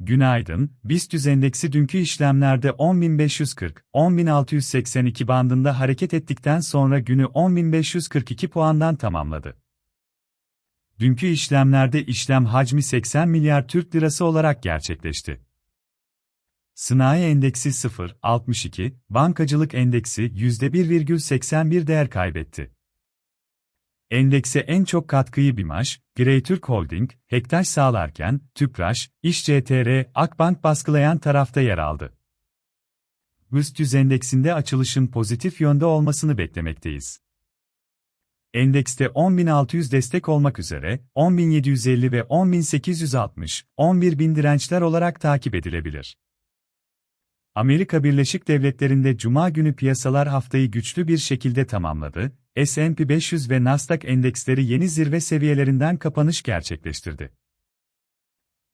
Günaydın, BIST endeksi dünkü işlemlerde 10.540-10.682 bandında hareket ettikten sonra günü 10.542 puandan tamamladı. Dünkü işlemlerde işlem hacmi 80 milyar Türk lirası olarak gerçekleşti. Sanayi endeksi 0.62, bankacılık endeksi %1,81 değer kaybetti. Endekse en çok katkıyı BİMAŞ, Greytürk Holding, Hektaş sağlarken, Tüpraş, İşCTR, Akbank baskılayan tarafta yer aldı. BIST 100 endeksinde açılışın pozitif yönde olmasını beklemekteyiz. Endekste 10.600 destek olmak üzere, 10.750 ve 10.860, 11.000 dirençler olarak takip edilebilir. Amerika Birleşik Devletleri'nde Cuma günü piyasalar haftayı güçlü bir şekilde tamamladı, S&P 500 ve Nasdaq endeksleri yeni zirve seviyelerinden kapanış gerçekleştirdi.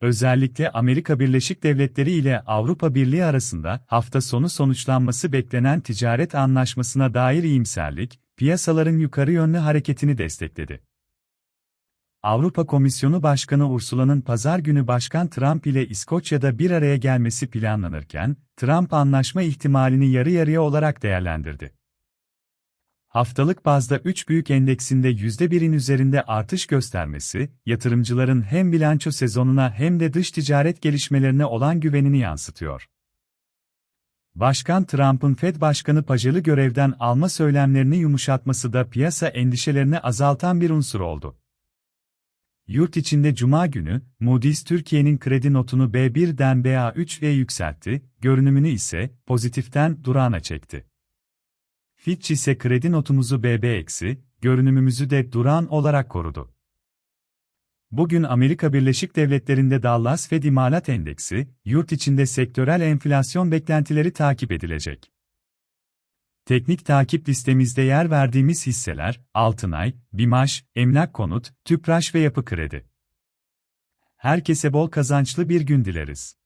Özellikle Amerika Birleşik Devletleri ile Avrupa Birliği arasında hafta sonu sonuçlanması beklenen ticaret anlaşmasına dair iyimserlik, piyasaların yukarı yönlü hareketini destekledi. Avrupa Komisyonu Başkanı Ursula'nın pazar günü Başkan Trump ile İskoçya'da bir araya gelmesi planlanırken, Trump anlaşma ihtimalini yarı yarıya olarak değerlendirdi. Haftalık bazda 3 büyük endeksinde %1'in üzerinde artış göstermesi, yatırımcıların hem bilanço sezonuna hem de dış ticaret gelişmelerine olan güvenini yansıtıyor. Başkan Trump'ın Fed Başkanı Pajel'i görevden alma söylemlerini yumuşatması da piyasa endişelerini azaltan bir unsur oldu. Yurt içinde Cuma günü, Moody's Türkiye'nin kredi notunu B1'den BA3'e yükseltti, görünümünü ise pozitiften durağına çekti. Fitch ise kredi notumuzu BB-, görünümümüzü de duran olarak korudu. Bugün Amerika Birleşik Devletleri'nde Dallas Fed İmalat Endeksi, yurt içinde sektörel enflasyon beklentileri takip edilecek. Teknik takip listemizde yer verdiğimiz hisseler, Altınay, Bimaş, Emlak Konut, Tüpraş ve Yapı Kredi. Herkese bol kazançlı bir gün dileriz.